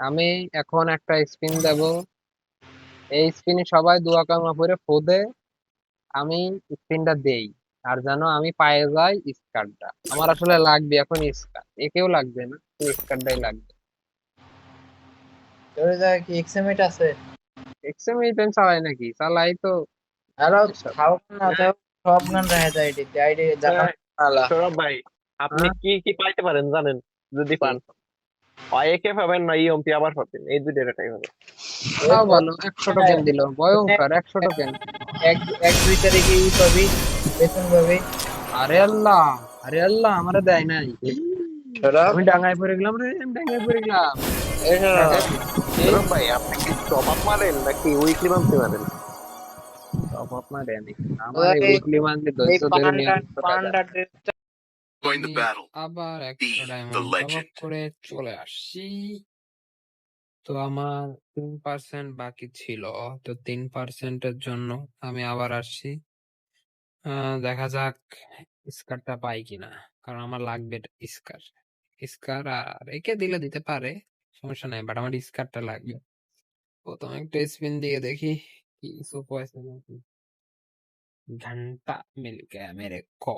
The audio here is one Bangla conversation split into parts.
আমি এখন একটা স্পিন দেব। এই স্পিনে সবাই দোয়া কামনা করে ফোদে আমি স্পিনটা দেই। আর যেন আমি পায়ে যাই স্কারটা আমার আসলে লাগবে এখন স্কার একেও লাগবে না স্কারটাই লাগবে। তোর জায়গায় কি এক্সএমএট আছে? এক্সএম এই টাইম চালাই নাকি? চালাই তো আরও খাও না তো সব গান রাখা যায় এটিতে আইডি জানা সৌরভ ভাই আপনি কি কি পাইতে পারেন জানেন? যদি পান। একে পাবেন না ইএমপি আবার পাবেন? এই দুইটা এটাই হবে। তাও ভালো। একশো টোকেন দিল। ভয়ঙ্কর একশো টোকেন এক এক দুই তারিখে ই পাবি বেতন পাবি। আরে আল্লাহ আরে আল্লাহ আমারে দেয় নাই। আমি ডাঙায় পড়ে গেলাম রে আমি ডাঙায় পড়ে গেলাম। সৌরভ ভাই আপনি কি টপ আপ মারেন নাকি উইকলি মান্থলি মারেন? টপ আপ মারে আমি আমার উইকলি মান্থলি এই দৈত্য ধরে নিয়ে Join the battle. আবার Be the ডায়মন্ড. করে চলে আসছি। তো আমার তিন পার্সেন্ট বাকি ছিল। তো তিন পার্সেন্টের জন্য আমি আবার আসছি। দেখা যাক স্কারটা পাই কিনা। কারণ আমার লাগবে স্কার। স্কার আর একে দিলে দিতে পারে সমস্যা নাই বাট আমার স্কারটা লাগবে। প্রথমে একটা স্পিন দিয়ে দেখি কি সুপ আছে নাকি ঘণ্টা মিল গয়া মেরে কো।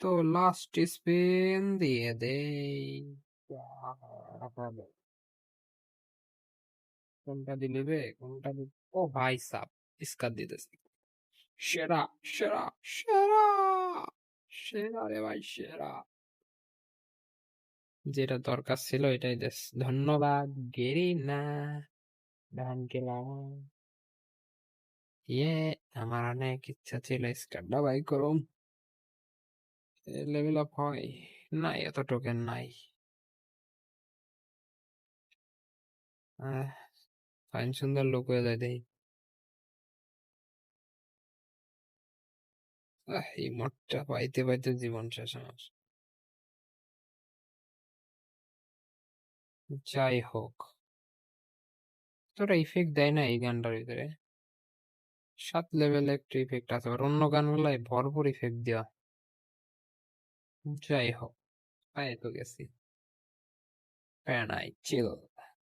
তো লাস্ট স্পিন দিয়ে দেই। কোনটা দিলে বে কোনটা ও ভাই সাব স্কার দিতেছি সেরা সেরা সেরা সেরা রে ভাই, সেরা। যেটা দরকার ছিল এটাই দেশ ধন্যবাদ, গেরি না, ধান ইয়ে আমার অনেক ইচ্ছা ছিল স্কারটা বাই করুম। লেভেল আপ হয় নাই এত টোকেন নাই ফাইন সুন্দর লোক হয়ে যায় দেই এই মঠটা পাইতে পাইতে জীবন শেষ আমার যাই হোক তোরা ইফেক্ট দেয় না এই গানটার ভিতরে সাত লেভেলে একটা ইফেক্ট আছে আর অন্য গানগুলাই ভরপুর ইফেক্ট দেওয়া যাই হোক পায়ে তো গেছি। প্যারা নাই চিল।